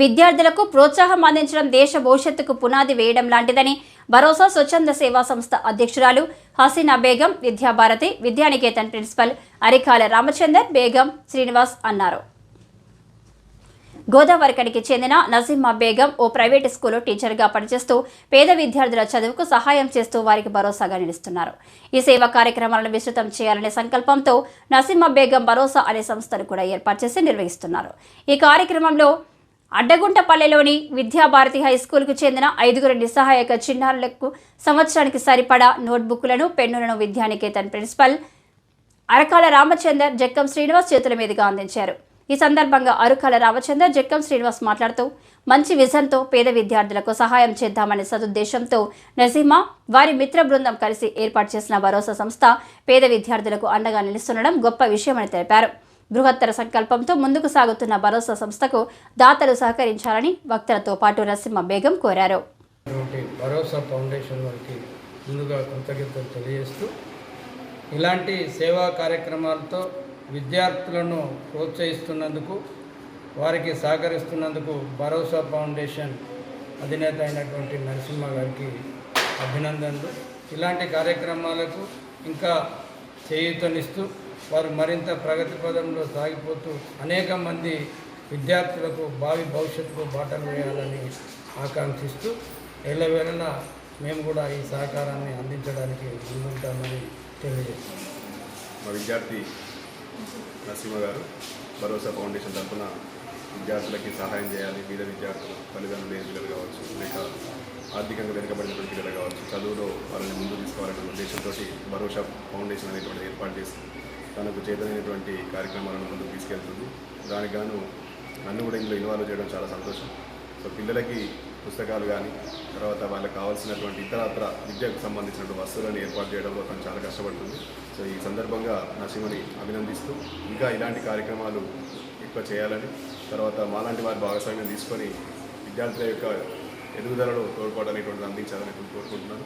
విద్యార్థులకు ప్రోత్సాహం అందించడం దేశ భవిష్యత్తుకు పునాది వేయడం లాంటిదని భరోసా స్వచ్ఛంద సేవా సంస్థ అధ్యక్షురాలు హసీనా బేగం విద్యాభారతి విద్యానికేతన్ ప్రిన్సిపల్ అరికాల రామచందర్ బేగం శ్రీనివాస్ అన్నారు. గోదావరికడికి చెందిన నజీమా బేగం ఓ ప్రైవేటు స్కూల్లో టీచర్గా పనిచేస్తూ పేద విద్యార్థుల చదువుకు సహాయం చేస్తూ వారికి భరోసాగా నిలుస్తున్నారు. ఈ సేవా కార్యక్రమాలను విస్తృతం చేయాలనే సంకల్పంతో నసీమా బేగం భరోసా అనే సంస్థను కూడా ఏర్పాటు చేసి నిర్వహిస్తున్నారు. ఈ కార్యక్రమంలో అడ్డగుంటపల్లెలోని విద్యాభారతి హై స్కూల్కు చెందిన ఐదుగురు నిస్సహాయక చిన్నారులకు సంవత్సరానికి సరిపడా నోట్బుక్లను పెన్నులను విద్యానికేతన్ ప్రిన్సిపల్ అరకాల రామచందర్ జక్కం శ్రీనివాస్ చేతుల మీదుగా అందించారు. ఈ సందర్భంగా అరకాల రామచందర్ జక్కం శ్రీనివాస్ మాట్లాడుతూ మంచి విజన్తో పేద విద్యార్థులకు సహాయం చేద్దామనే సదుద్దేశంతో నజీమా వారి మిత్ర బృందం కలిసి ఏర్పాటు చేసిన భరోసా సంస్థ పేద విద్యార్థులకు అండగా నిలుస్తుండడం గొప్ప విషయమని తెలిపారు. బృహత్తర సంకల్పంతో ముందుకు సాగుతున్న భరోసా సంస్థకు దాతలు సహకరించాలని వక్తలతో పాటు నరసింహ బేగం కోరారు. భరోసా ఫౌండేషన్ వారికి ముందుగా కృతజ్ఞతలు తెలియజేస్తూ ఇలాంటి సేవా కార్యక్రమాలతో విద్యార్థులను ప్రోత్సహిస్తున్నందుకు వారికి సహకరిస్తున్నందుకు భరోసా ఫౌండేషన్ అధినేత అయినటువంటి నరసింహ గారికి అభినందనలు. ఇలాంటి కార్యక్రమాలకు ఇంకా చేయూతనిస్తూ వారు మరింత ప్రగతి పదంలో సాగిపోతూ అనేక మంది విద్యార్థులకు భావి భవిష్యత్తుకు బాటలు వేయాలని ఆకాంక్షిస్తూ ఎల్లవేళలా మేము కూడా ఈ సహకారాన్ని అందించడానికి ముందుంటామని తెలియజేస్తాం మా విద్యార్థి నరసింహ గారు భరోసా ఫౌండేషన్ తరఫున విద్యార్థులకి సహాయం చేయాలి. పేద విద్యార్థులు తల్లిదండ్రులు లేని పిల్లలు కావచ్చు లేక ఆర్థికంగా వెనుకబడినటువంటి పిల్లలు కావచ్చు చదువులో వాళ్ళని ముందు తీసుకోవాలనే ఉద్దేశంతో భరోసా ఫౌండేషన్ అనేటువంటి ఏర్పాటు చేసి తనకు చేతనైనటువంటి కార్యక్రమాలను ముందుకు తీసుకెళ్తుంది. దానికి గాను నన్ను కూడా ఇందులో ఇన్వాల్వ్ చేయడం చాలా సంతోషం. సో పిల్లలకి పుస్తకాలు కానీ తర్వాత వాళ్ళకి కావాల్సినటువంటి ఇతరత్ర విద్యకు సంబంధించినటువంటి వస్తువులను ఏర్పాటు చేయడంలో తను చాలా కష్టపడుతుంది. సో ఈ సందర్భంగా నరసింహని అభినందిస్తూ ఇంకా ఇలాంటి కార్యక్రమాలు ఎక్కువ చేయాలని తర్వాత మాలాంటి వారి భాగస్వామ్యం తీసుకొని విద్యార్థుల యొక్క ఎదుగుదలలో తోడ్పాటు అనేటువంటిది అందించాలని కోరుకుంటున్నాను.